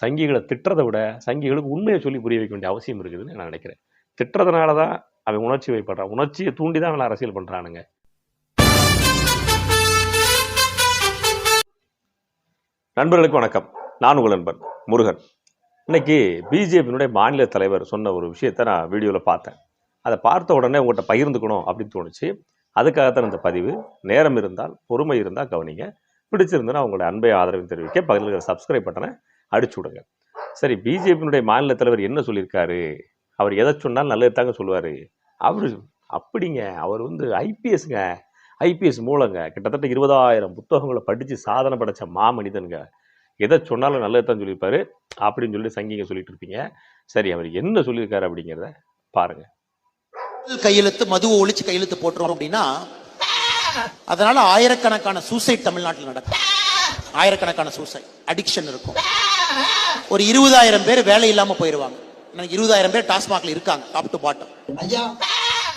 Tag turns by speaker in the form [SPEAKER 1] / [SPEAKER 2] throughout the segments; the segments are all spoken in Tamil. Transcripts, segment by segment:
[SPEAKER 1] சங்கிகளை திட்டுறதை விட சங்கிகளுக்கு உண்மையை சொல்லி புரிய வைக்க வேண்டிய அவசியம் இருக்குதுன்னு நான் நினைக்கிறேன். திட்டுறதுனால தான் அவன் உணர்ச்சி வைப்படுறான் உணர்ச்சியை தூண்டி தான் அவனை அரசியல் பண்ணுறானுங்க நண்பர்களுக்கு வணக்கம். நான் உங்கள் நண்பன் முருகன். இன்னைக்கு பிஜேபியினுடைய மாநில தலைவர் சொன்ன ஒரு விஷயத்தை நான் வீடியோவில் பார்த்தேன். அதை பார்த்த உடனே உங்கள்கிட்ட பகிர்ந்துக்கணும் அப்படின்னு தோணுச்சு. அதுக்காகத்தான் இந்த பதிவு. நேரம் இருந்தால் பொறுமை இருந்தால் கவனிங்க. பிடிச்சிருந்தனா உங்களுடைய அன்பை ஆதரவு தெரிவிக்க பக்கத்தில் இருக்கிற சப்ஸ்கிரைப் பட்டனை அடிச்சு விடுங்க. சரி பிஜேபியினுடைய மாநில தலைவர் என்ன சொல்லியிருக்காரு? அவர் எதை சொன்னாலும் நல்லது தாங்க சொல்லுவார். அவர் அப்படிங்க. அவர் வந்து ஐபிஎஸ்ங்க. ஐபிஎஸ் மூலங்க. கிட்டத்தட்ட இருபதாயிரம் புத்தகங்களை படித்து சாதனை படைச்ச மாமனிதனுங்க. எதை சொன்னாலும் நல்லது தான் சொல்லியிருப்பாரு. அப்படின்னு சொல்லி சங்கிங்க சொல்லிட்டு இருப்பீங்க சரி அவர் என்ன சொல்லியிருக்காரு அப்படிங்கிறத பாருங்க.
[SPEAKER 2] கையெழுத்து மதுவை ஒழிச்சு கையெழுத்து போட்டுரும் அப்படின்னா அதனால ஆயிரக்கணக்கான சூசைட் தமிழ்நாட்டில் நடக்கும். ஆயிரக்கணக்கான சூசைட் அடிக்ஷன் இருக்கும். ஒரு இருபதாயிரம் பேர் வேலை இல்லாம போயிருவாங்க. இருபதாயிரம் பேர் டாஸ்மாக்ல இருக்காங்க டாப் டு பாட்டம்
[SPEAKER 3] ஐயா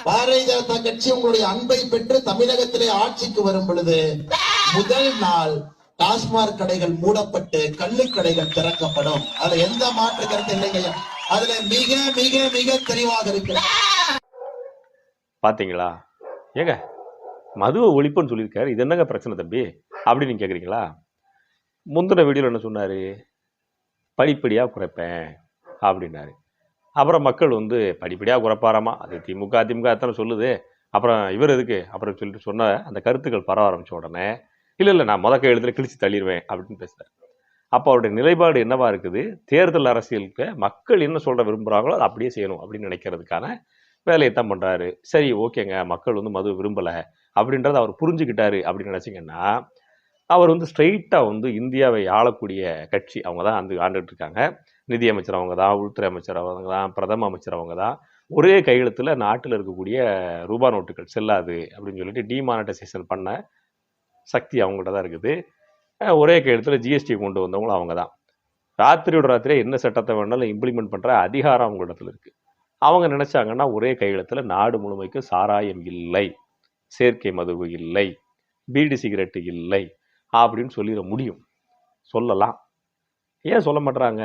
[SPEAKER 3] பாரதிய ஜனதா கட்சி உங்களுடைய அன்பை பெற்று தமிழகத்திலே ஆட்சிக்கு வரும் பொழுது முதல் நாள் டாஸ்மாக் கடைகள் மூடப்பட்டு கள்ளு கடைகள் திறக்கப்படும். அதுல எந்த மாற்று கருத்து இல்லைங்க ஐயா. அதுல மிக மிக மிக தெளிவாக இருக்கு
[SPEAKER 1] பார்த்தீங்களா ஏங்க மதுவை ஒழிப்புன்னு சொல்லியிருக்காரு. இது என்னங்க பிரச்சனை தம்பி? அப்படின்னு நீங்க கேட்குறீங்களா முந்தின வீடியோவில் என்ன சொன்னார்? படிப்படியாக குறைப்பேன் அப்படின்னாரு. அப்புறம் மக்கள் வந்து படிப்படியாக குறைப்பாராமா? அது திமுக அதிமுக அத்தனை சொல்லுது? அப்புறம் இவர் எதுக்கு? அப்புறம் சொல்லிட்டு சொன்ன அந்த கருத்துக்கள் பரவ ஆரம்பிச்ச உடனே இல்லை இல்லை நான் முதக்க கையெழுத்துல கிழிச்சு தள்ளிடுவேன் அப்படின்னு பேசுகிறேன் அப்போ அவருடைய நிலைப்பாடு என்னவா இருக்குது? தேர்தல் அரசியலுக்கு மக்கள் என்ன சொல்கிற விரும்புகிறாங்களோ அதை அப்படியே செய்யணும் அப்படின்னு நினைக்கிறதுக்கான வேலையை தான் பண்ணுறாரு சரி ஓகேங்க மக்கள் வந்து மது விரும்பலை அப்படின்றத அவர் புரிஞ்சுக்கிட்டாரு அப்படின்னு நினச்சிங்கன்னா அவர் வந்து ஸ்ட்ரெயிட்டாக வந்து இந்தியாவை ஆளக்கூடிய கட்சி அவங்க தான் அந்த ஆண்டுகிட்டு இருக்காங்க நிதியமைச்சர் அவங்க தான் உள்துறை அமைச்சர் அவங்க தான் பிரதம அமைச்சர் அவங்க தான் ஒரே கையெழுத்தில் நாட்டில் இருக்கக்கூடிய ரூபா நோட்டுகள் செல்லாது அப்படின்னு சொல்லிட்டு டிமானடைசேஷன் பண்ண சக்தி அவங்கள்ட்ட தான் இருக்குது ஒரே கையெழுத்தில் ஜிஎஸ்டி கொண்டு வந்தவங்களும் அவங்க தான் ராத்திரியோட ராத்திரியே என்ன சட்டத்தை வேணாலும் இம்ப்ளிமெண்ட் பண்ணுற அதிகாரம் அவங்களிடத்துல இருக்குது அவங்க நினச்சாங்கன்னா ஒரே கையெழுத்தில் நாடு முழுமைக்கு சாராயம் இல்லை செயற்கை மதுவு இல்லை பீடி சிகரெட்டு இல்லை அப்படின்னு சொல்லிட முடியும். சொல்லலாம். ஏன் சொல்ல மாட்றாங்க?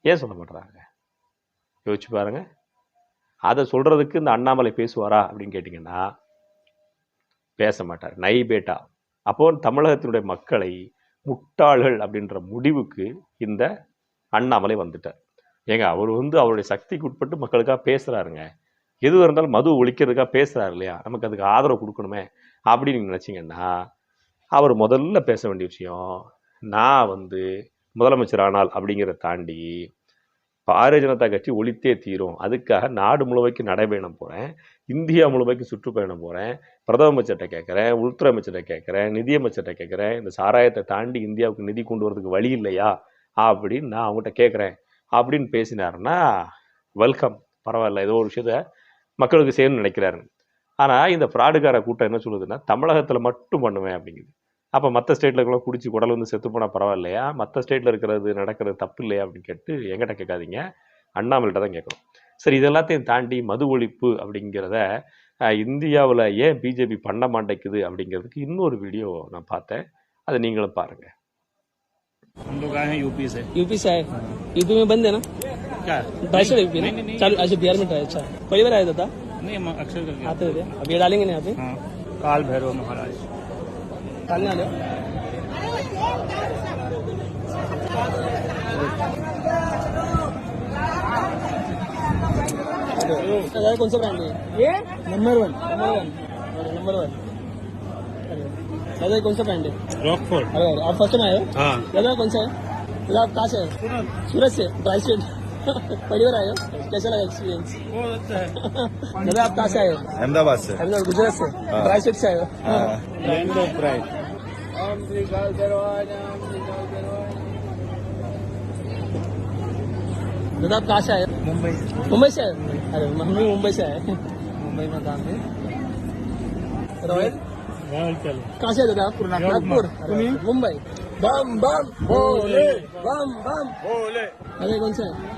[SPEAKER 1] ஏன் சொல்ல மாட்றாங்க? யோசிச்சு பாருங்க. அதை சொல்கிறதுக்கு இந்த அண்ணாமலை பேசுவாரா அப்படின்னு கேட்டிங்கன்னா பேச மாட்டார். நைபேட்டா. அப்போ தமிழகத்தினுடைய மக்களை முட்டாள்கள் அப்படின்ற முடிவுக்கு இந்த அண்ணாமலை வந்துட்டார். ஏங்க அவர் வந்து அவருடைய சக்திக்கு உட்பட்டு மக்களுக்காக பேசுகிறாருங்க எது இருந்தாலும் மது ஒழிக்கிறதுக்காக பேசுகிறாரு இல்லையா? நமக்கு அதுக்கு ஆதரவு கொடுக்கணுமே அப்படின்னு நீங்கள் நினச்சிங்கன்னா அவர் முதல்ல பேச வேண்டிய விஷயம் நான் வந்து முதலமைச்சர் ஆனால் அப்படிங்கிறத தாண்டி பாரதிய ஜனதா கட்சி ஒழித்தே தீரும். அதுக்காக நாடு முழுமைக்கு நடைபயணம் போகிறேன் இந்தியா முழுமைக்கு சுற்றுப்பயணம் போகிறேன் பிரதம அமைச்சர்கிட்ட கேட்குறேன் உள்துறை அமைச்சர்கிட்ட கேட்குறேன் நிதியமைச்சர்கிட்ட கேட்குறேன். இந்த சாராயத்தை தாண்டி இந்தியாவுக்கு நிதி கொண்டு வரதுக்கு வழி இல்லையா? அப்படின்னு நான் அவங்ககிட்ட கேட்குறேன். அப்படின்னு பேசினாருன்னா வெல்கம். பரவாயில்ல ஏதோ ஒரு விஷயத்த மக்களுக்கு செய்யணும்னு நினைக்கிறாரு. ஆனால் இந்த ஃப்ராடுகார கூட்டம் என்ன சொல்லுதுன்னா தமிழகத்தில் மட்டும் பண்ணுவேன் அப்படிங்குது அப்போ மற்ற ஸ்டேட்டில் இருக்கலாம் குடிச்சு குடல் வந்து செத்து போனால் பரவாயில்லையா மற்ற ஸ்டேட்டில் இருக்கிறது நடக்கிறது தப்பு இல்லையா அப்படின்னு கேட்டு எங்கிட்ட கேட்காதீங்க அண்ணாமலைகிட்ட தான் கேட்கணும் சரி இது எல்லாத்தையும் தாண்டி மது ஒழிப்பு அப்படிங்கிறத இந்தியாவில் ஏன் பிஜேபி பண்ண மாட்டேங்குது அப்படிங்கிறதுக்கு இன்னொரு வீடியோ நான் பார்த்தேன் அதை நீங்களும் பாருங்கள்
[SPEAKER 4] हम लोग आए हैं यूपी से
[SPEAKER 5] यूपी से आए यूपी में बंद है ना
[SPEAKER 4] क्या
[SPEAKER 5] ढाई सौ यूपी ना चालू अच्छा बिहार में ट्राई अच्छा पहली बार आया था
[SPEAKER 4] नहीं अक्षर करके
[SPEAKER 5] आते थे अब ये डालेंगे ना यहाँ पे
[SPEAKER 4] हाँ काल भैरव महाराज।
[SPEAKER 5] डालने वाले हो? कौन सा ब्रांड है ये? Number one number one number one दादा कौन सा ब्रांड है?
[SPEAKER 4] रॉकफोर्ड
[SPEAKER 5] अरे आप फ़र्स्ट टाइम आए हो?
[SPEAKER 4] हाँ।
[SPEAKER 5] दादा कौन सा है? दादा आप कहाँ से सूरत। से ड्राई स्टेट पहली बार आए हो? कैसा लगा एक्सपीरियंस
[SPEAKER 4] बहुत अच्छा है।
[SPEAKER 5] दादा आप कहाँ से आए हो?
[SPEAKER 6] अहमदाबाद से।
[SPEAKER 5] अहमदाबाद गुजरात से? ड्राई स्टेट से आए हो? दादा आप कहाँ से आए हो?
[SPEAKER 4] मुंबई
[SPEAKER 5] मुंबई से आए हो? अरे हम भी मुंबई से आए।
[SPEAKER 4] मुंबई में काम है।
[SPEAKER 5] रॉयल?
[SPEAKER 4] रॉयल चलो।
[SPEAKER 5] कहाँ से दादा आप? नागपुर। मुंबई। बम बम भोले बम बम।
[SPEAKER 4] बोले।
[SPEAKER 5] अरे कौन सा? है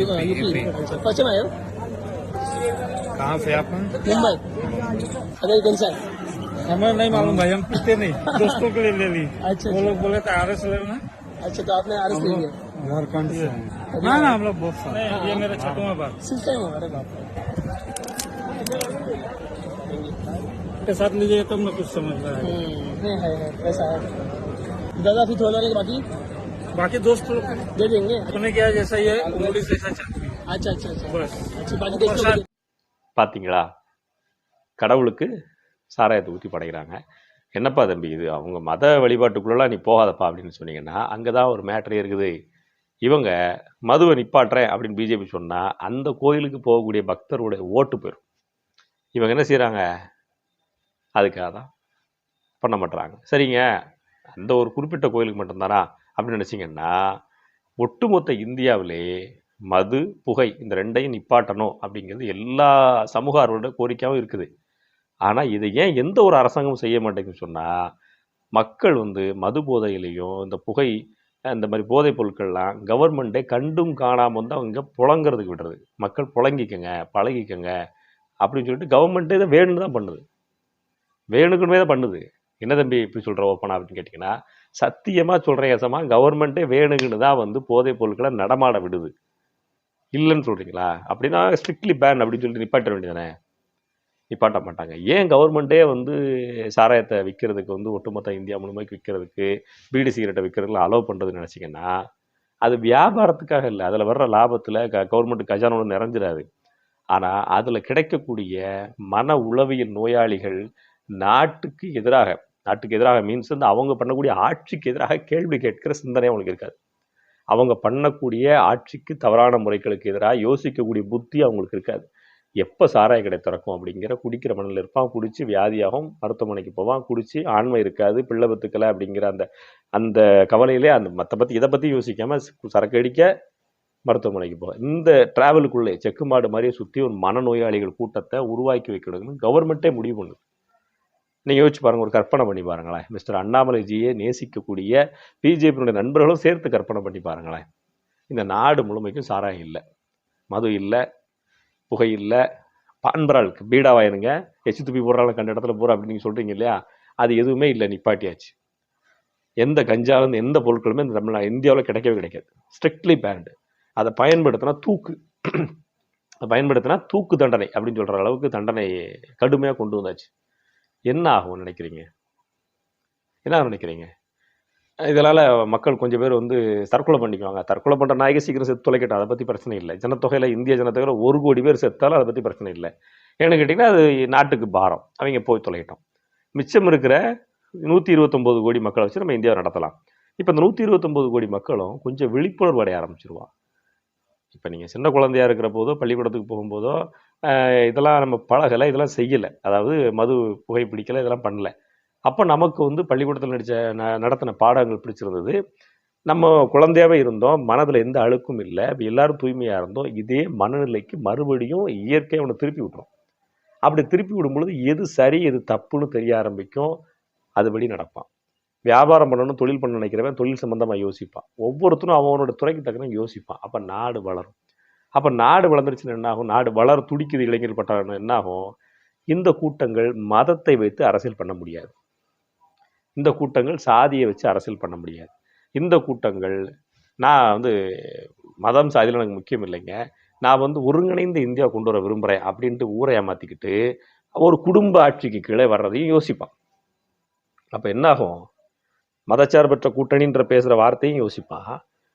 [SPEAKER 5] अच्छा टाइम आए हो
[SPEAKER 4] कहाँ से आप
[SPEAKER 5] मुंबई अरे कौन सा?
[SPEAKER 4] हमें नहीं मालूम भाई हम पीते नहीं दोस्तों के लिए ले ली।
[SPEAKER 5] अच्छा
[SPEAKER 4] वो लोग बोले थे आर एस लेना।
[SPEAKER 5] अच्छा तो आपने आर एस ले लिया।
[SPEAKER 4] झारखंड से ना ना हम लोग बहुत ये मेरा छठवा बार
[SPEAKER 5] सिक्स टाइम हो अरे बाप।
[SPEAKER 4] के साथ लीजिए तब मैं कुछ समझ रहा है
[SPEAKER 5] हम्म, नहीं है दादा फिर थोड़ा बाकी
[SPEAKER 4] बाकी दोस्त लोग
[SPEAKER 5] दे देंगे
[SPEAKER 4] अपने क्या जैसा ही है उंगली से ऐसा चलती है
[SPEAKER 5] अच्छा अच्छा अच्छा
[SPEAKER 4] बस
[SPEAKER 5] अच्छा बाकी दोस्तों को दे-
[SPEAKER 1] பார்த்தீங்களா கடவுளுக்கு சாராயத்தை ஊற்றி படைக்கிறாங்க என்னப்பா தம்பி இது அவங்க மத வழிபாட்டுக்குள்ளலாம் நீ போகாதப்பா அப்படின்னு சொன்னீங்கன்னா அங்கே தான் ஒரு மேட்ரே இருக்குது இவங்க மதுவை நிப்பாட்டுறேன் அப்படின்னு பிஜேபி சொன்னால் அந்த கோயிலுக்கு போகக்கூடிய பக்தருடைய ஓட்டு போயிடும் இவங்க என்ன செய்கிறாங்க அதுக்காக தான் பண்ண மாட்டுறாங்க சரிங்க அந்த ஒரு குறிப்பிட்ட கோயிலுக்கு மட்டும்தானா அப்படின்னு நினச்சிங்கன்னா ஒட்டுமொத்த இந்தியாவிலே மது புகை இந்த ரெண்டையும் நிப்பாட்டணும் அப்படிங்கிறது எல்லா சமூக ஆர்வலோட கோரிக்கையாகவும் இருக்குது. ஆனால் இதை ஏன் எந்த ஒரு அரசாங்கமும் செய்ய மாட்டேங்குதுன்னு சொன்னால் மக்கள் வந்து மது போதையிலையும் இந்த புகை இந்த மாதிரி போதைப் பொருட்கள்லாம் கவர்மெண்ட்டே கண்டும் காணாமல் வந்து அவங்க புழங்கிறதுக்கு விடுறது. மக்கள் புழங்கிக்கங்க பழகிக்கங்க அப்படின்னு சொல்லிட்டு கவர்மெண்ட்டே இதை வேணும்னு தான் பண்ணுது. வேணுக்குமே தான் பண்ணுது. என்ன தம்பி இப்படி சொல்கிற ஓப்பனா அப்படின்னு கேட்டிங்கன்னா சத்தியமாக சொல்கிறேன் ஏசமா கவர்மெண்ட்டே வேணுங்கன்னு தான் வந்து போதைப் பொருட்களை நடமாட விடுது. இல்லைன்னு சொல்கிறீங்களா அப்படின்னா ஸ்ட்ரிக்ட்லி பேன் அப்படின்னு சொல்லிட்டு நிப்பாட்ட வேண்டியதானே நிப்பாட்ட மாட்டாங்க. ஏன் கவர்மெண்ட்டே வந்து சாராயத்தை விற்கிறதுக்கு வந்து ஒட்டுமொத்த இந்தியா முழுமைக்கு விற்கிறதுக்கு பீடி சிகரெட்டை விற்கிறதுக்குலாம் அலோவ் பண்ணுறதுன்னு நினச்சிங்கன்னா அது வியாபாரத்துக்காக இல்லை. அதில் வர்ற லாபத்தில் க கவர்மெண்ட் கஜானோடு நிறைஞ்சிடாது. ஆனால் அதில் கிடைக்கக்கூடிய மன உளவியல் நோயாளிகள் நாட்டுக்கு எதிராக நாட்டுக்கு எதிராக மீன்ஸ் வந்து அவங்க பண்ணக்கூடிய ஆட்சிக்கு எதிராக கேள்வி கேட்கிற சிந்தனை அவங்களுக்கு இருக்காது. அவங்க பண்ணக்கூடிய ஆட்சிக்கு தவறான முறைகளுக்கு எதிராக யோசிக்கக்கூடிய புத்தி அவங்களுக்கு இருக்காது. எப்போ சாராய கடை திறக்கும் அப்படிங்கிற குடிக்கிற மண்ணில் இருப்பான் குடித்து வியாதியாகும் மருத்துவமனைக்கு போவான் குடித்து ஆண்மை இருக்காது பிள்ளை பத்துக்கலை அப்படிங்கிற அந்த அந்த கவலையிலே அந்த மற்ற பற்றி இதை பற்றி யோசிக்காமல் சரக்கு அடிக்க மருத்துவமனைக்கு போக. இந்த டிராவலுக்குள்ளே செக்கு மாடு மாதிரியே சுற்றி ஒரு மனநோயாளிகள் கூட்டத்தை உருவாக்கி வைக்கணும்னு கவர்மெண்ட்டே முடிவு பண்ணுது. நீங்கள் யோசிச்சு பாருங்கள் ஒரு கற்பனை பண்ணி பாருங்களேன். மிஸ்டர் அண்ணாமலைஜியை நேசிக்கக்கூடிய பிஜேபியினுடைய நண்பர்களும் சேர்த்து கற்பனை பண்ணி பாருங்களேன். இந்த நாடு முழுமைக்கும் சாராயம் இல்லை. மது இல்லை புகை இல்லை. பான்பராளுக்கு பீடாவாயிருங்க எச்சு துப்பி போடுறாங்க கண்ட இடத்துல போகிற அப்படின்னு நீங்கள் சொல்கிறீங்க இல்லையா? அது எதுவுமே இல்லை நிப்பாட்டியாச்சு. எந்த கஞ்சாலேருந்து எந்த பொருட்களுமே இந்த தமிழ்நாடு இந்தியாவில் கிடைக்கவே கிடைக்காது. ஸ்ட்ரிக்ட்லி பேண்டு அதை பயன்படுத்தினா தூக்கு. அதை பயன்படுத்தினா தூக்கு தண்டனை அப்படின்னு சொல்கிற அளவுக்கு தண்டனை கடுமையாக கொண்டு வந்தாச்சு. என்ன ஆகும்னு நினைக்கிறீங்க? என்ன நினைக்கிறீங்க? இதனால் மக்கள் கொஞ்சம் பேர் வந்து தற்கொலை பண்ணிக்குவாங்க. தற்கொலை பண்ணுற நாயகி சீக்கிரம் செத்து தொலைக்கட்டும் அதை பற்றி பிரச்சனை இல்லை. ஜனத்தொகையில் இந்திய ஜனத்தொகையில் ஒரு கோடி பேர் செத்தாலும் அதை பற்றி பிரச்சனை இல்லை. ஏன்னு கேட்டிங்கன்னா அது நாட்டுக்கு பாரம். அவங்க போய் தொலைக்கட்டும். மிச்சம் இருக்கிற நூற்றி இருபத்தொம்போது கோடி மக்களை வச்சு நம்ம இந்தியாவை நடத்தலாம். இப்போ இந்த நூற்றி இருபத்தொம்போது கோடி மக்களும் கொஞ்சம் விழிப்புணர்வு அடைய ஆரம்பிச்சிருவான் இப்போ நீங்கள் சின்ன குழந்தையா இருக்கிற போதோ பள்ளிக்கூடத்துக்கு போகும்போதோ இதெல்லாம் நம்ம பழகலை இதெல்லாம் செய்யலை. அதாவது மது புகை பிடிக்கலை இதெல்லாம் பண்ணல. அப்போ நமக்கு வந்து பள்ளிக்கூடத்தில் நடித்த ந நடத்தின பாடங்கள் பிடிச்சிருந்தது நம்ம குழந்தையாகவே இருந்தோம் மனதில் எந்த அழுக்கும் இல்லை இப்போ எல்லோரும் தூய்மையாக இருந்தோம். இதே மனநிலைக்கு மறுபடியும் இயற்கையை அவனை திருப்பி விட்டுரும். அப்படி திருப்பி விடும் பொழுது எது சரி எது தப்புன்னு தெரிய ஆரம்பிக்கும். அதுபடி நடப்பான். வியாபாரம் பண்ணணும் தொழில் பண்ண நினைக்கிறவன் தொழில் சம்பந்தமாக யோசிப்பான். ஒவ்வொருத்தரும் அவனோட துறைக்கு தக்கன யோசிப்பான். அப்போ நாடு வளரும். அப்போ நாடு வளர்ந்துருச்சுன்னு என்ன ஆகும் நாடு வளர துடிக்குது இளைஞர் பட்டாளம் என்ன ஆகும் இந்த கூட்டங்கள் மதத்தை வைத்து அரசியல் பண்ண முடியாது. இந்த கூட்டங்கள் சாதியை வச்சு அரசியல் பண்ண முடியாது. இந்த கூட்டங்கள் நான் வந்து மதம் சாதியில் எனக்கு முக்கியம் இல்லைங்க. நான் வந்து ஒருங்கிணைந்த இந்தியா கொண்டு வர விரும்புகிறேன் அப்படின்ட்டு ஊரை ஏமாற்றிக்கிட்டு ஒரு குடும்ப ஆட்சிக்கு கீழே வர்றதையும் யோசிப்பான். அப்போ என்னாகும்? மதச்சார்பற்ற கூட்டணின்ற பேசுகிற வார்த்தையும் யோசிப்பான்.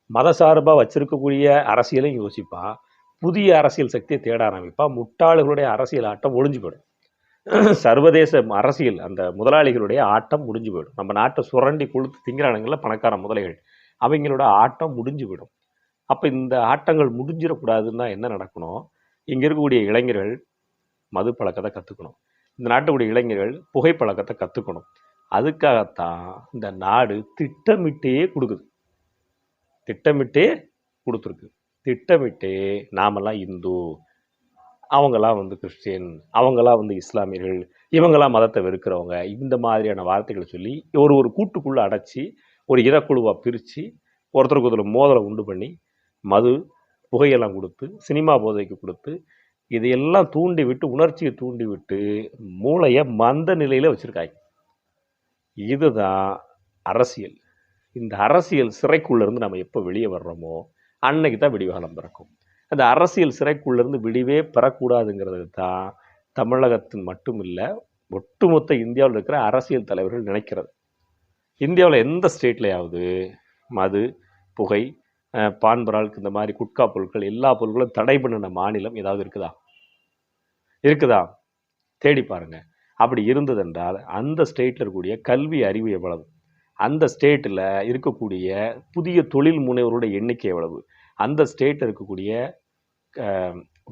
[SPEAKER 1] மதசார்பாக வச்சிருக்கக்கூடிய அரசியலையும் யோசிப்பான். புதிய அரசியல் சக்தியை தேட ஆரம்பிப்பா. முட்டாளிகளுடைய அரசியல் ஆட்டம் ஒழிஞ்சு போயிடும். சர்வதேச அரசியல் அந்த முதலாளிகளுடைய ஆட்டம் முடிஞ்சு போயிடும். நம்ம நாட்டை சுரண்டி கொளுத்து திங்கிறானுங்கள பணக்கார முதலைகள். அவங்களோட ஆட்டம் முடிஞ்சு போயிடும். அப்போ இந்த ஆட்டங்கள் முடிஞ்சிடக்கூடாதுன்னா என்ன நடக்கணும்? இங்கே இருக்கக்கூடிய இளைஞர்கள் மது பழக்கத்தை கற்றுக்கணும் இந்த நாட்டுடைய இளைஞர்கள் புகைப்பழக்கத்தை கற்றுக்கணும் அதுக்காகத்தான் இந்த நாடு திட்டமிட்டே கொடுக்குது. திட்டமிட்டே கொடுத்துருக்கு. திட்டமிட்டே நாமெல்லாம் இந்து. அவங்களாம் வந்து கிறிஸ்டின் அவங்களாம் வந்து இஸ்லாமியர்கள். இவங்களாம் மதத்தை வெறுக்கிறவங்க. இந்த மாதிரியான வார்த்தைகளை சொல்லி ஒரு ஒரு கூட்டுக்குள்ளே அடைச்சி ஒரு இனக்குழுவாக பிரித்து ஒருத்தருக்கு ஒருத்தர் மோதலை உண்டு பண்ணி மது புகையெல்லாம் கொடுத்து சினிமா போதைக்கு கொடுத்து இதையெல்லாம் தூண்டி விட்டு உணர்ச்சியை தூண்டி விட்டு மூளையை மந்த நிலையில் வச்சுருக்காங்க. இதுதான் அரசியல். இந்த அரசியல் சிறைக்குள்ளேருந்து நம்ம எப்போ வெளியே வர்றோமோ அன்னைக்கு தான் விடிவாலம் பிறக்கும். அந்த அரசியல் சிறைக்குள்ளேருந்து விடிவே பெறக்கூடாதுங்கிறது தான் தமிழகத்தின் மட்டும் இல்லை ஒட்டுமொத்த இந்தியாவில் இருக்கிற அரசியல் தலைவர்கள் நினைக்கிறது. இந்தியாவில் எந்த ஸ்டேட்லையாவது மது புகை அஹ், இந்த மாதிரி குட்கா பொருட்கள் எல்லா பொருட்களும் தடை பண்ணின மாநிலம் ஏதாவது இருக்குதா? இருக்குதா? தேடி பாருங்க. அப்படி இருந்ததென்றால் அந்த ஸ்டேட்டில் இருக்கக்கூடிய கல்வி அறிவு எவ்வளவு? அந்த ஸ்டேட்டில் இருக்கக்கூடிய புதிய தொழில் முனைவருடைய எண்ணிக்கை எவ்வளவு? அந்த ஸ்டேட்டில் இருக்கக்கூடிய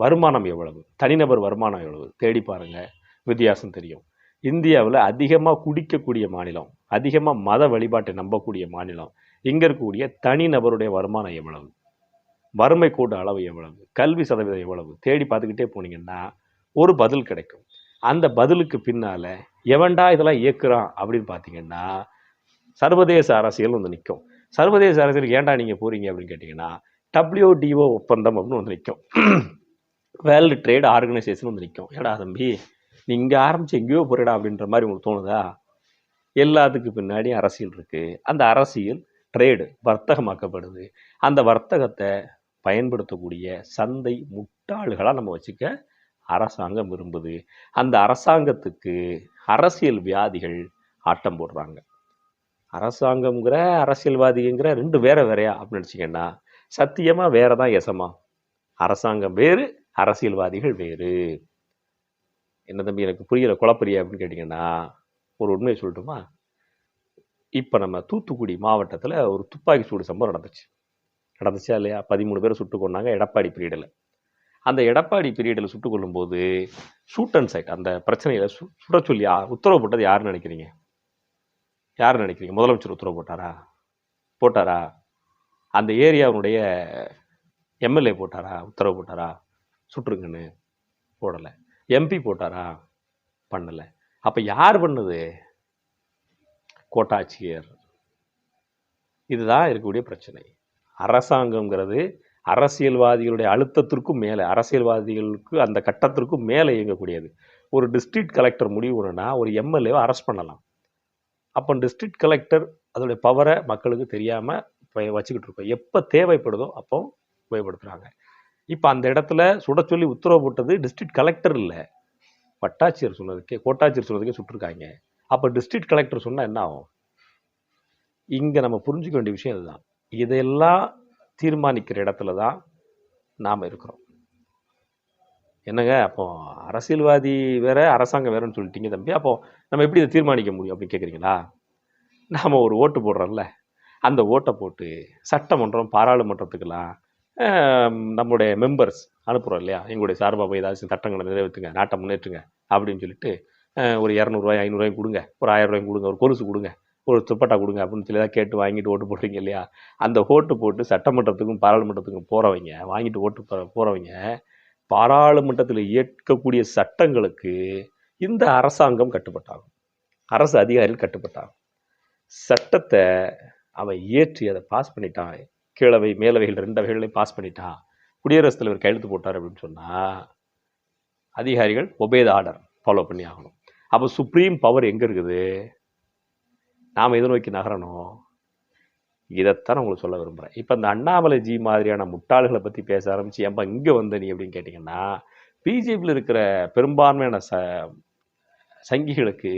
[SPEAKER 1] வருமானம் எவ்வளவு? தனிநபர் வருமானம் எவ்வளவு? தேடி பாருங்கள் வித்தியாசம் தெரியும். இந்தியாவில் அதிகமாக குடிக்கக்கூடிய மாநிலம் அதிகமாக மத வழிபாட்டை நம்பக்கூடிய மாநிலம் இங்கே இருக்கக்கூடிய தனிநபருடைய வருமானம் எவ்வளவு? வறுமை கோடு அளவு எவ்வளவு? கல்வி சதவீதம் எவ்வளவு? தேடி பார்த்துக்கிட்டே போனீங்கன்னா ஒரு பதில் கிடைக்கும். அந்த பதிலுக்கு பின்னால் எவன்டா இதெல்லாம் இயக்குறான்? அப்படின்னு பார்த்தீங்கன்னா சர்வதேச அரசியல் வந்து நிற்கும் சர்வதேச அரசியல் ஏன்டா நீங்கள் போறீங்க அப்படின்னு கேட்டிங்கன்னா டபிள்யூடிஓ ஒப்பந்தம் அப்படின்னு வந்து நிற்கும் வேர்ல்டு ட்ரேட் ஆர்கனைசேஷன் வந்து நிற்கும் ஏடா தம்பி நீ இங்கே ஆரம்பிச்சு எங்கேயோ போறடா அப்படின்ற மாதிரி உங்களுக்கு தோணுதா? எல்லாத்துக்கு பின்னாடி அரசியல் இருக்குது அந்த அரசியல் ட்ரேடு வர்த்தகமாக்கப்படுது. அந்த வர்த்தகத்தை பயன்படுத்தக்கூடிய சந்தை முட்டாள்களாக நம்ம வச்சுக்க அரசாங்கம் விரும்புது. அந்த அரசாங்கத்துக்கு அரசியல் வியாதிகள் ஆட்டம் போடுறாங்க. அரசாங்கம்ங்கிற அரசியல்வாதிங்கிற ரெண்டு வேற வேறையா அப்படின்னு நினச்சிங்கன்னா சத்தியமாக வேற தான் எசமா? அரசாங்கம் வேறு அரசியல்வாதிகள் வேறு. என்ன தம்பி எனக்கு புரியல குழப்பறிய அப்படின்னு கேட்டிங்கன்னா ஒரு உண்மையை சொல்லட்டுமா? இப்போ நம்ம தூத்துக்குடி மாவட்டத்தில் ஒரு துப்பாக்கி சூடு சம்பவம் நடந்துச்சு. நடந்துச்சா இல்லையா? பதிமூணு பேரை சுட்டு கொண்டாங்க எடப்பாடி பீரியடில். அந்த எடப்பாடி பீரியடில் சுட்டு கொள்ளும்போது ஷூட் அண்ட் சைட் அந்த பிரச்சனையில் சு சுட சொல்லி உத்தரவு போட்டது யாருன்னு நினைக்கிறீங்க? யார் நினைக்கிறீங்க? முதலமைச்சர் உத்தரவு போட்டாரா? போட்டாரா? அந்த ஏரியாவுடைய எம்எல்ஏ போட்டாரா? உத்தரவு போட்டாரா? சுற்றுங்கன்னு போடலை. எம்பி போட்டாரா? பண்ணலை. அப்போ யார் பண்ணது? கோட்டாட்சியர். இதுதான் இருக்கக்கூடிய பிரச்சனை. அரசாங்கங்கிறது அரசியல்வாதிகளுடைய அழுத்தத்திற்கும் மேலே அரசியல்வாதிகளுக்கு அந்த கட்டத்திற்கும் மேலே இயங்கக்கூடியது. ஒரு டிஸ்ட்ரிக்ட் கலெக்டர் முடிவு பண்ணுனா ஒரு எம்எல்ஏவை அரெஸ்ட் பண்ணலாம். அப்போ டிஸ்ட்ரிக்ட் கலெக்டர் அதோடைய பவரை மக்களுக்கு தெரியாமல் வச்சுக்கிட்டு இருக்கோம். எப்போ தேவைப்படுதோ அப்போ உபயோகப்படுத்துகிறாங்க இப்போ அந்த இடத்துல சுட சொல்லி உத்தரவு போட்டது டிஸ்ட்ரிக்ட் கலெக்டர் இல்லை. வட்டாட்சியர் சொன்னதுக்கே கோட்டாட்சியர் சொன்னதுக்கே சுட்டிருக்காங்க. அப்போ டிஸ்ட்ரிக்ட் கலெக்டர் சொன்னால் என்ன ஆகும்? இங்கே நம்ம புரிஞ்சுக்க வேண்டிய விஷயம் இதுதான். இதையெல்லாம் தீர்மானிக்கிற இடத்துல தான் நாம் இருக்கிறோம். என்னங்க? அப்போ அரசியல்வாதி வேற அரசாங்கம் வேறன்னு சொல்லிட்டீங்க தம்பி. அப்போ நம்ம எப்படி இதை தீர்மானிக்க முடியும் அப்படின்னு கேட்குறீங்களா நாம் ஒரு ஓட்டு போடுறோம்ல. அந்த ஓட்டை போட்டு சட்டமன்றம் பாராளுமன்றத்துக்கெல்லாம் நம்முடைய நம்மளுடைய மெம்பர்ஸ் அனுப்புகிறோம் இல்லையா? எங்களுடைய சார்பாக போய் ஏதாச்சும் சட்டங்களை நிறைவேற்றுங்க நாட்டை முன்னேற்றுங்க அப்படின்னு சொல்லிட்டு ஒரு இரநூறுவாய் ஐநூறுவாயும் கொடுங்க. ஒரு ஆயிரம் ரூபாய் கொடுங்க. ஒரு கொலுசு கொடுங்க. ஒரு துப்பட்டா கொடுங்க அப்படின்னு சொல்லி ஏதாவது கேட்டு வாங்கிட்டு ஓட்டு போடுறீங்க இல்லையா? அந்த ஓட்டு போட்டு சட்டமன்றத்துக்கும் பாராளுமன்றத்துக்கும் போகிறவங்க வாங்கிட்டு ஓட்டு போகிறவங்க பாராளுமன்றத்தில் இயக்கக்கூடிய சட்டங்களுக்கு இந்த அரசாங்கம் கட்டுப்பட்டாகும். அரசு அதிகாரிகள் கட்டுப்பட்டாகும் சட்டத்தை அவன் இயற்றி அதை பாஸ் பண்ணிட்டான். கீழவை மேலவைகள் ரெண்டு அவைகளையும் பாஸ் பண்ணிட்டான். குடியரசுத் தலைவர் கையெழுத்து போட்டார் அப்படின்னு சொன்னால் அதிகாரிகள் ஒபேத ஆர்டர் ஃபாலோ பண்ணி ஆகணும் அப்போ சுப்ரீம் பவர் எங்கே இருக்குது? நாம் எதை நோக்கி நகரணும்? இதைத்தான் உங்களுக்கு சொல்ல விரும்புகிறேன் இப்போ இந்த அண்ணாமலை ஜி மாதிரியான முட்டாள்களை பற்றி பேச ஆரம்பிச்சு ஏன்பா இங்கே வந்த நீ? அப்படின்னு கேட்டிங்கன்னா பிஜேபியில் இருக்கிற பெரும்பான்மையான ச சங்கிகளுக்கு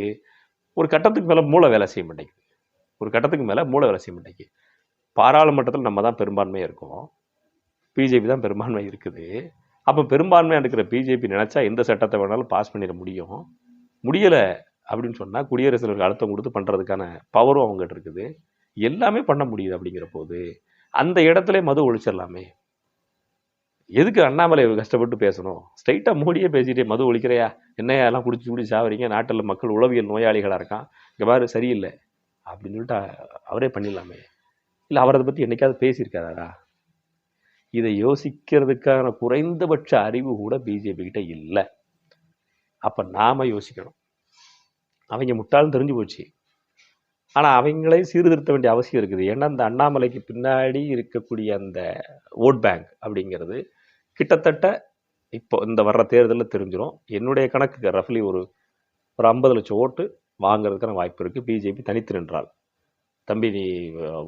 [SPEAKER 1] ஒரு கட்டத்துக்கு மேலே மூளை வேலை செய்ய மாட்டேங்குது. ஒரு கட்டத்துக்கு மேலே மூளை வேலை செய்ய மாட்டேங்குது. பாராளுமன்றத்தில் நம்ம தான் பெரும்பான்மையாக இருக்கோம். பிஜேபி தான் பெரும்பான்மை இருக்குது. அப்போ பெரும்பான்மையாக இருக்கிற பிஜேபி நினச்சா எந்த சட்டத்தை வேணாலும் பாஸ் பண்ணிட முடியும். முடியலை அப்படின்னு சொன்னால் குடியரசு தலைவருக்கு அழுத்தம் கொடுத்து பண்ணுறதுக்கான பவரும் அவங்ககிட்ட இருக்குது. எல்லாமே பண்ண முடியுது அப்படிங்கிற போது அந்த இடத்துல மது ஒழிச்சிடலாமே. எதுக்கு அண்ணாமலை கஷ்டப்பட்டு பேசணும்? ஸ்ட்ரைட்டாக மோடியே பேசிட்டே மது ஒழிக்கிறையா? என்னையா எல்லாம் குடிச்சு குடிச்சு சாவறீங்க? நாட்டில் மக்கள் உளவியல் நோயாளிகளாக இருக்கான். இங்கே பாரு சரியில்லை. அப்படின்னு சொல்லிட்டு அவரே பண்ணிடலாமே. இல்லை அவர் அதை பற்றி என்னைக்காவது பேசியிருக்காரா? இதை யோசிக்கிறதுக்கான குறைந்தபட்ச அறிவு கூட பிஜேபி கிட்ட இல்லை. அப்போ நாம யோசிக்கணும். அவங்க முட்டாளும் தெரிஞ்சு போச்சு. ஆனால் அவங்களே சீர்திருத்த வேண்டிய அவசியம் இருக்குது. ஏன்னா அந்த அண்ணாமலைக்கு பின்னாடி இருக்கக்கூடிய அந்த ஓட் பேங்க் அப்படிங்கிறது கிட்டத்தட்ட இப்போ இந்த வர்ற தேர்தலில் தெரிஞ்சிடும் என்னுடைய கணக்குக்கு ரஃப்லி ஒரு ஒரு ஐம்பது லட்சம் ஓட்டு வாங்குறதுக்கான வாய்ப்பு இருக்குது பிஜேபி தனித்து நின்றால். தம்பி நீ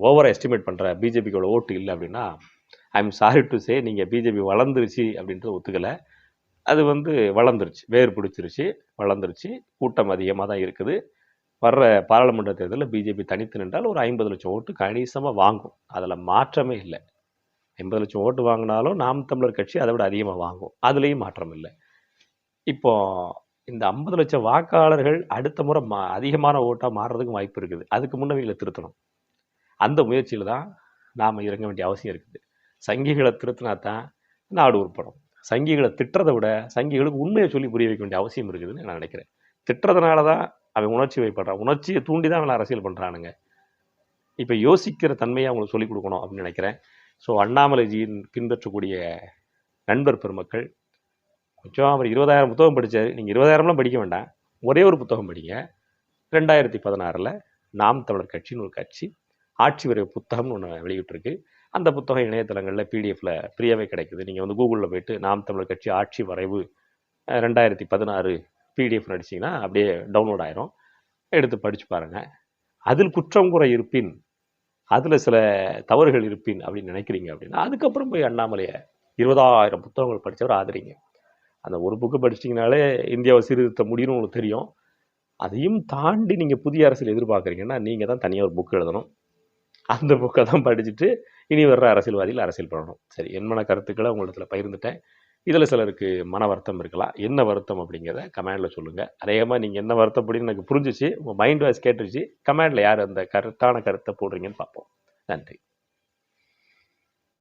[SPEAKER 1] ஓவராக எஸ்டிமேட் பண்ணுற பிஜேபிக்கோட ஓட்டு இல்லை அப்படின்னா I am sorry to say நீங்கள் பிஜேபி வளர்ந்துருச்சு அப்படின்றது ஒத்துக்கலை. அது வந்து வளர்ந்துருச்சு. வேர் பிடிச்சிருச்சு. வளர்ந்துருச்சு. கூட்டம் அதிகமாக தான் இருக்குது. வர்ற பாராளுமன்ற தேர்தலில் பிஜேபி தனித்து நின்றால் ஒரு ஐம்பது லட்சம் ஓட்டு கணிசமாக வாங்கும். அதில் மாற்றமே இல்லை. ஐம்பது லட்சம் ஓட்டு வாங்கினாலும் நாம் தமிழர் கட்சி அதை விட அதிகமாக வாங்கும். அதுலேயும் மாற்றம் இல்லை. இப்போ இந்த ஐம்பது லட்சம் வாக்காளர்கள் அடுத்த முறை மா அதிகமான ஓட்டாக மாறுறதுக்கும் வாய்ப்பு இருக்குது. அதுக்கு முன்னவங்களை திருத்தணும். அந்த முயற்சியில் தான் நாம் இறங்க வேண்டிய அவசியம் இருக்குது. சங்கிகளை திருத்தினா தான் நாடு உருப்படும். சங்கிகளை திட்டுறதை விட சங்கிகளுக்கு உண்மையை சொல்லி புரிய வைக்க வேண்டிய அவசியம் இருக்குதுன்னு நான் நினைக்கிறேன். திட்டுறதுனால தான் அவன் உணர்ச்சி வைப்படுறான் உணர்ச்சியை தூண்டி தான் அவன் அரசியல் பண்ணுறானுங்க இப்போ யோசிக்கிற தன்மையை அவங்களுக்கு சொல்லிக் கொடுக்கணும் அப்படின்னு நினைக்கிறேன். ஸோ அண்ணாமலைஜியின் பின்பற்றக்கூடிய நண்பர் பெருமக்கள் கொஞ்சம் அவர் இருபதாயிரம் புத்தகம் படித்தார் நீங்கள் இருபதாயிரம்லாம் படிக்க வேண்டாம். ஒரே ஒரு புத்தகம் படிங்க. ரெண்டாயிரத்தி பதினாறில் நாம் தமிழர் கட்சின்னு ஒரு கட்சி ஆட்சி வரை புத்தகம்னு ஒன்று வெளியிட்டிருக்கு. அந்த புத்தகம் இணையதளங்களில் பிடிஎஃப்பில் ஃப்ரீயாகவே கிடைக்குது. நீங்கள் வந்து கூகுளில் போயிட்டு நாம் தமிழர் கட்சி ஆட்சி வரைவு ரெண்டாயிரத்தி பதினாறு பிடிஎஃப் அடிச்சிங்கன்னா அப்படியே டவுன்லோட் ஆயிரும். எடுத்து படித்து பாருங்கள் அதில் குற்றம் குறை இருப்பின் அதில் சில தவறுகள் இருப்பின் அப்படின்னு நினைக்கிறீங்க அப்படின்னா அதுக்கப்புறம் போய் அண்ணாமலையை இருபதாயிரம் புத்தகங்கள் படித்தவர் ஆதரிங்க. அந்த ஒரு புக்கு படிச்சிட்டிங்கனாலே இந்தியாவை சீர்திருத்த முடியும்னு உங்களுக்கு தெரியும். அதையும் தாண்டி நீங்கள் புதிய அரசியல் எதிர்பார்க்குறீங்கன்னா நீங்கள் தான் தனியாக ஒரு புக் எழுதணும். அந்த புக்கை தான் படிச்சுட்டு இனி வர்ற அரசியல்வாதிகள் அரசியல் பண்ணணும். சரி என்மன கருத்துக்களை உங்களிடத்தில் பகிர்ந்துட்டேன். இதில் சிலருக்கு மன வருத்தம் இருக்கலாம். என்ன வருத்தம் அப்படிங்கிறத கமெண்டில் சொல்லுங்கள் அதேமாக நீங்கள் என்ன வருத்தம் அப்படின்னு எனக்கு புரிஞ்சிச்சு உங்கள் மைண்ட் வாய்ஸ் கேட்டுருச்சு கமெண்டில் யார் அந்த கரெக்டான கருத்தை போடுறீங்கன்னு பார்ப்போம். நன்றி.